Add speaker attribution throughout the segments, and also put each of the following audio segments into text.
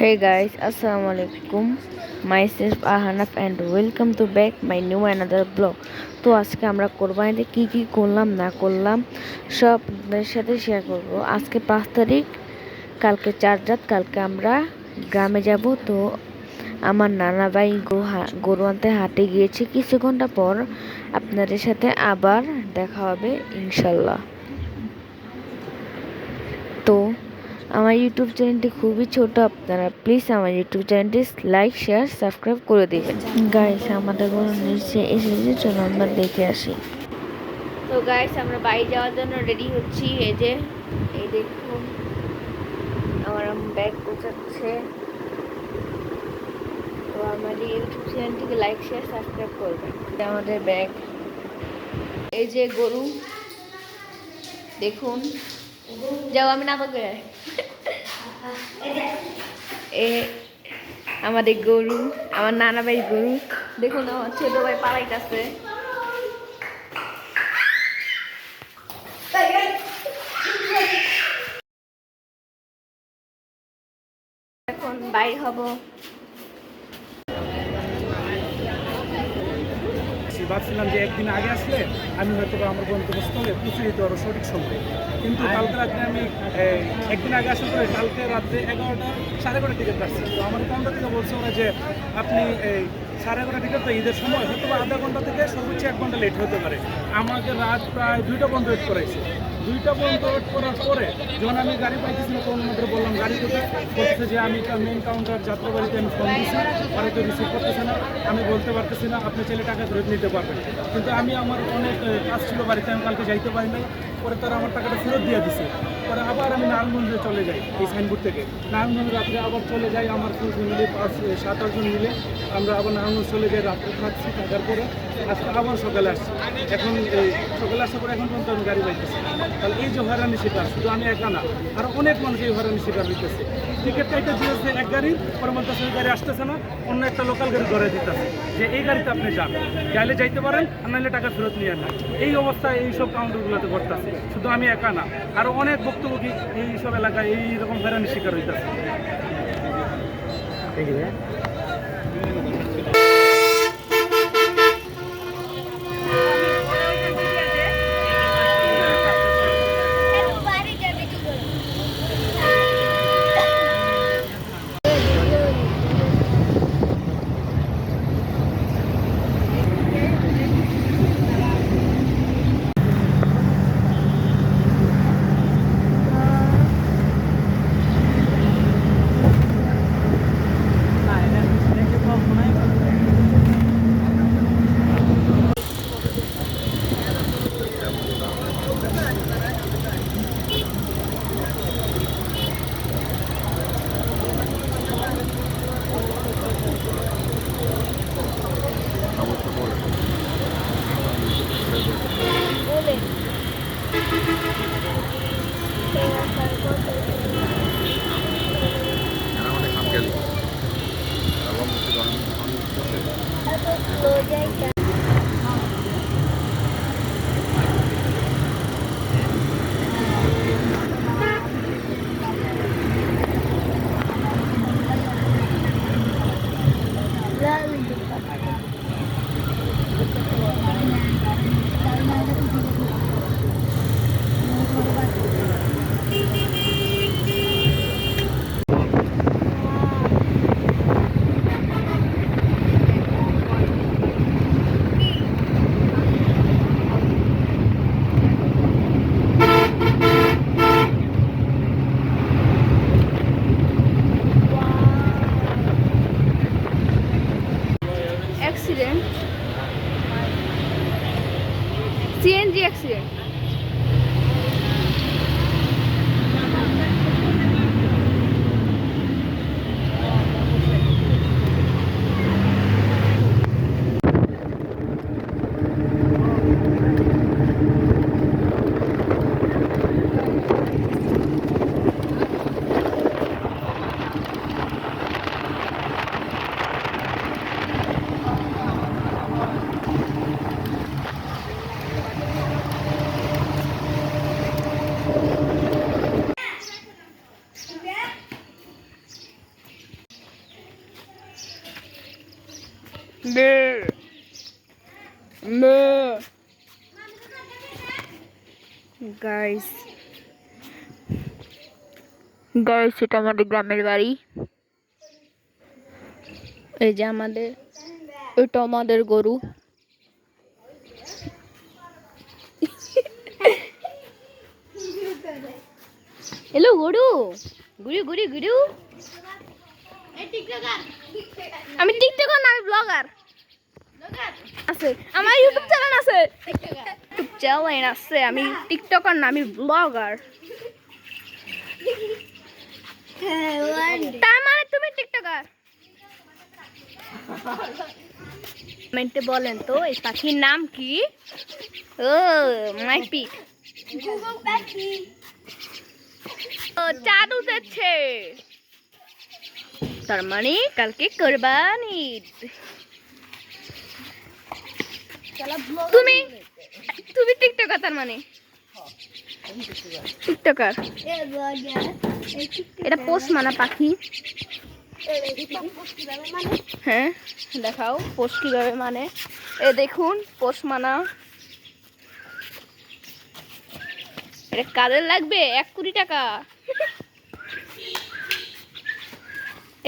Speaker 1: Hey guys, Assalamu alaikum. Myself Ahanaf and welcome to back my new another blog. তো আজকে আমরা কোরবানিতে কি কি করলাম না করলাম সব আপনাদের সাথে শেয়ার করব আজকে পাঁচ তারিখ কালকে চার রাত কালকে আমরা গ্রামে যাব তো আমার নানা ভাই গরু আনতে হাটে গিয়েছে কিছু ঘণ্টা পর আপনাদের সাথে আবার দেখা হবে ইনশাল্লাহ তো আমার ইউটিউব চ্যানেলটি খুবই ছোট, আপনারা প্লিজ আমার ইউটিউব চ্যানেলটি লাইক শেয়ার সাবস্ক্রাইব করে দেবেন। গাইস আমাদের কোনো নিচে এসেছে, চলো আমরা দেখে আসি। তো গাইস আমরা বাড়ি যাওয়ার জন্য রেডি হচ্ছি, এই যে, এই দেখুন, আমার ব্যাগ গোছাচ্ছে। তো আমাদের ইউটিউব চ্যানেলটিকে লাইক শেয়ার সাবস্ক্রাইব করবেন আমাদের ব্যাগ এই যে গরু, দেখুন। যাও, আমি না করে এ আমাদের গরু, আমার নানা ভাই গরু। দেখুন আমার ছোট ভাই পালাইতেছে। এখন বাই হব।
Speaker 2: ভাবছিলাম যে একদিন আগে আসলে আমি হয়তো বা আমার গন্তব্যস্থলে পৌঁছে যেতে পারব সঠিক সময়ে। কিন্তু কালকে রাত্রে আমি একদিন আগে আসার পরে কালকে রাত্রে এগারোটা সাড়ে এগারোটা টিকিট পাচ্ছি তো আমার কাউন্টার থেকে বলছে ওরা যে আপনি এই সাড়ে এগারোটা টিকিট তো ঈদের সময় হয়তো আধা ঘণ্টা থেকে সর্বোচ্চ এক ঘণ্টা লেট হতে পারে। আমাকে রাত প্রায় দুইটা পর্যন্ত ওয়েট করাইছে দুইটা পর্যন্ত ওয়েট করার পরে যখন আমি গাড়ি পাইতেছি না তখন মাত্র বললাম, গাড়ি কোথায়? বলতেছে যে, আমি মেন কাউন্টার যাত্রাবাড়িতে আমি ফোন দিচ্ছি পরে তো রিসিভ করতেছে না। আমি বলতে পারতেছি না, আপনি চাইলে টাকা ফেরত নিতে পারবেন। কিন্তু আমি আমার অনেক কাজ ছিল বাড়িতে, আমি কালকে যাইতে পারি নাই। পরে তারা আমার টাকাটা ফেরত দিয়ে দিছে। পরে আবার আমি নারায়ণগঞ্জে চলে যাই, এই সাইনবোর্ড থেকে। নারায়ণগঞ্জ রাত্রে আবার চলে যাই, আমার ফুল ফ্যামিলি পাঁচ, সাত আটজন মিলে। আমরা আবার নারায়ণগঞ্জ চলে যাই, রাত্রে থাকছি থাকার পরে আজকে আবার সকালে আসছি। এখন এই সকালে আসার পরে এখন পর্যন্ত আমি গাড়ি পাইতেছি তাহলে এই যে হয়রানি শিকার, শুধু আমি একা না, আর অনেক মানুষ এই হয়রানি শিকার হইতেছে। টিকিট কাইটা দিয়েছে, এক গাড়ির পরে গাড়ি আসতেছে না, অন্য একটা লোকাল গাড়ি ধরে দিতেছে। যে এই গাড়িতে আপনি যান, চাইলে যাইতে পারেন, আর নাহলে টাকা ফেরত নিয়ে না এই অবস্থায় এই সব কাউন্টারগুলোতে ঘটতেছে। শুধু আমি একা না আরও অনেক ভুক্তভোগী এইসব এলাকায় এই রকম হয়রানি শিকার হইতেছে।
Speaker 3: Jake. sexy.
Speaker 4: গাইস গাইস এটা আমাদের গ্রামের বাড়ি। এই যে আমাদের এটা আমাদের গরু। হ্যালো গরু। গুরু গুরু গুরু। আমি টিকটকার না আমি ব্লগার আছে। আমার ইউটিউব চ্যানেল আছে। চ্যানেল আছে আমি টিকটকার না আমি ব্লগার তার মানে তুমি টিকটকার। কমেন্টে বলেন তো এই পাখির নাম কি? ও মাইপিট ও চাঁদ উঠেছে। তার মানে কালকে কোরবানি ঈদ। তুমি তুমি টিকটকার তার মানে। টিকটকার। এটা পোষ মানা পাখি। হ্যাঁ দেখাও পোষ কীভাবে মানে। এ দেখুন পোষ মানা। এটা কাদের লাগবে? এক কোটি টাকা।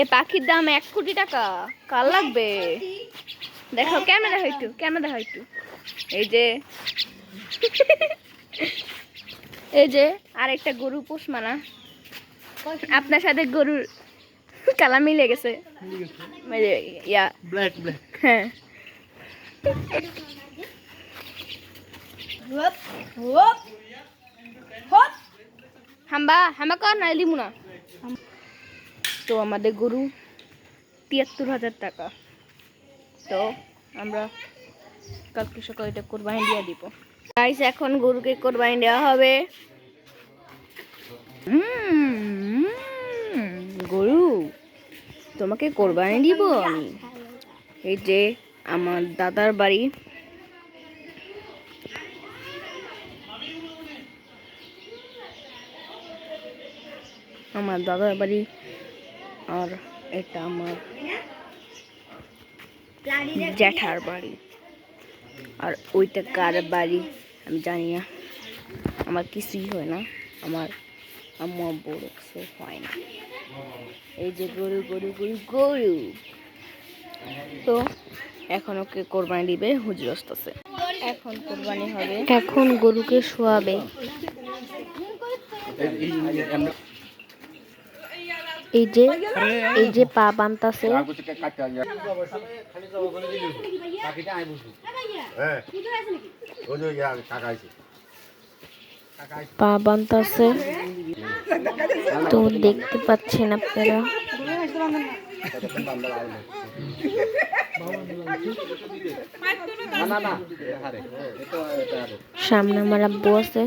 Speaker 4: এ পাখির দাম এক কোটি টাকা। কার লাগবে? দেখো ক্যামেরা হয় একটু, ক্যামেরা একটু। এই যে এই যে আরেকটা গরু পোষ মানা আপনার সাথে গরুর কালা মিলে গেছে। ইয়া।
Speaker 5: ব্ল্যাক ব্ল্যাক
Speaker 4: হ্যাঁ। হাম্বা হাম্বা কর না লিমু না। তো আমাদের গরু তিয়াত্তর হাজার টাকা। তো আমরা কালকে সকালে এটা কোরবানি দিয়ে দিব। গাইস এখন গরুকে কোরবানি দেওয়া হবে। গরু তোমাকে কোরবানি দিব আমি। এই যে আমার দাদার বাড়ি। আমার দাদার বাড়ি আর এটা আমার জ্যাঠার বাড়ি। আর ওইটা কার বাড়ি আমি জানি না। আমার কিছুই হয় না। আমার আম্মা বড় কিছু হয় না। এই যে গরু গরু গরু গরু। তো এখন ওকে কোরবানি দিবে হুজুর আসতেছে। এখন কোরবানি হবে। এখন গরুকে শোয়াবে। এই যে এই যে পা বানতাছে। পা বানতাছে। তো দেখতে পাচ্ছেন আপনারা। সামনে আমার আব্বু আছে।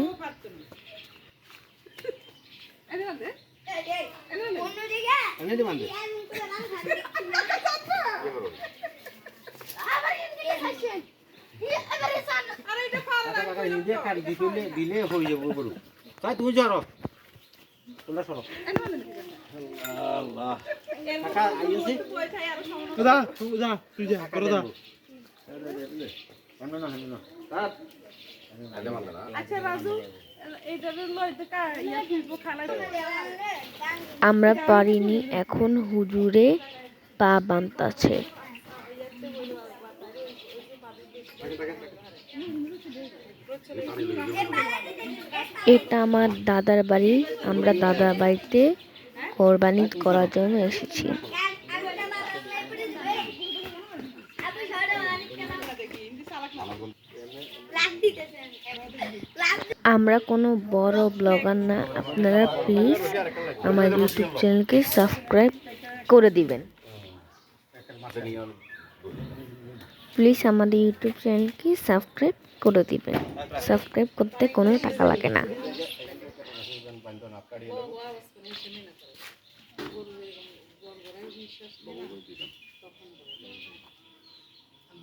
Speaker 6: দিলে হয়ে যাব গরু তাই তুই ধরো তোমরা সরো
Speaker 5: দাদা তুই যা তুই যা করো দা
Speaker 7: আচ্ছা। রাজু
Speaker 4: আমরা পারিনি, এখন হুজুরে পা বানতাছে। এটা আমার দাদার বাড়ি, আমরা দাদার বাড়িতে কোরবানি করার জন্য এসেছি। আমরা কোনো বড় ব্লগার না আপনারা প্লিজ আমার ইউটিউব চ্যানেলকে সাবস্ক্রাইব করে দিবেন প্লিজ আমাদের ইউটিউব চ্যানেলকে সাবস্ক্রাইব করে দিবেন সাবস্ক্রাইব করতে কোনো টাকা লাগে না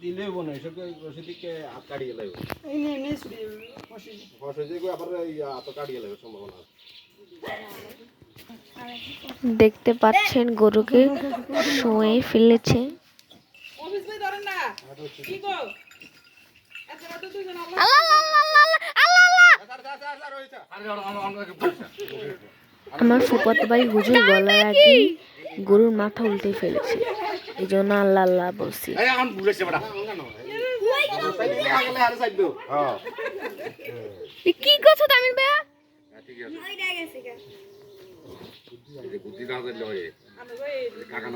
Speaker 6: দিলে বনে এসব রসিদিকে হাত কাটিয়ে লাগবে। আবার হাত কাটিয়ে লাগবে সম্ভাবনা আছে।
Speaker 4: দেখতে পাচ্ছেন গরুকে শুয়ে ফেলেছে।
Speaker 7: না। গো? এত রাতে দুজন আল্লাহ
Speaker 1: আমার ফুপাত ভাই হুজুর বলার আগে গরুর মাথা উল্টে ফেলেছে। এই জন্য আল্লাহ আল্লাহ বলছি।
Speaker 3: হ্যাঁ
Speaker 1: কি করছ তামিল ভাইয়া?
Speaker 3: বুদ্ধি না দিলে কাকা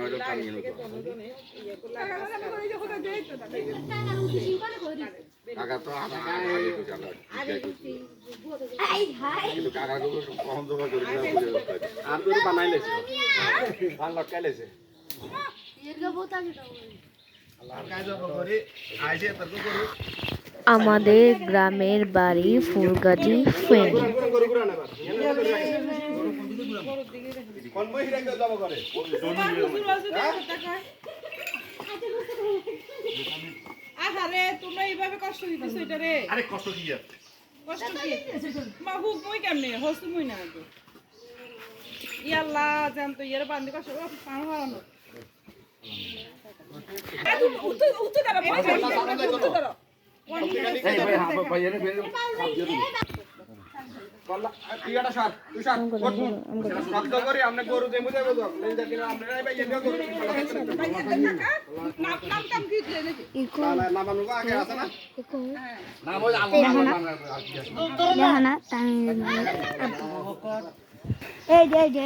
Speaker 3: কাকা তো আগে আগে তো জানো কিন্তু কাকা তো কখন জমা করে আর তো বানাই লেছে। ভালো লটকাই লেছে।
Speaker 1: আমাদের গ্রামের বাড়ি ফুলগাজী ফেন।
Speaker 7: আহারে তোমরা এইভাবে কষ্ট দিতেছো এটা রে
Speaker 3: আরে কষ্ট কি আছে
Speaker 7: কষ্ট কি মা হুক মই কেমনে হস মই না আগে ইয়াল্লা জান তো ইয়ার বান্দি কষ্ট পান হারানো
Speaker 3: হ্যাঁ তুই সার শব্দ করে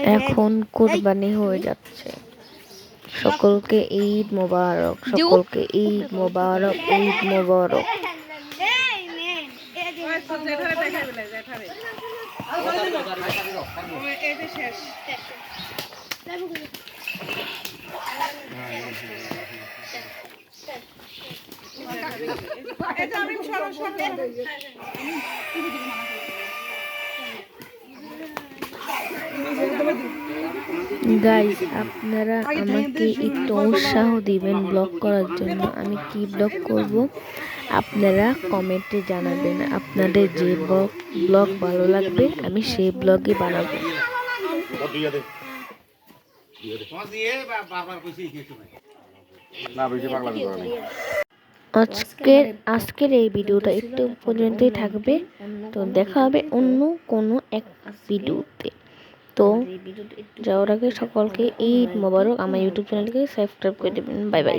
Speaker 1: এখন কোরবানি হয়ে যাচ্ছে সকলকে ঈদ মোবারক সকলকে ঈদ মোবারক ঈদ মোবারক গাইজ আপনারা আমাকে একটু উৎসাহ দিবেন ব্লগ করার জন্য। আমি কি ব্লগ করব? আপনারা কমেন্টে জানাবেন আপনাদের যে ব্লগ ভালো লাগবে, আমি সেই ব্লগই বানাবো। আজকের আজকের এই ভিডিওটা একটু পর্যন্তই থাকবে। তো দেখা হবে অন্য কোনো এক ভিডিওতে। তো যাওয়ার আগে সকলকে ঈদ মোবারক। আমার ইউটিউব চ্যানেলকে সাবস্ক্রাইব করে দেবেন। Bye bye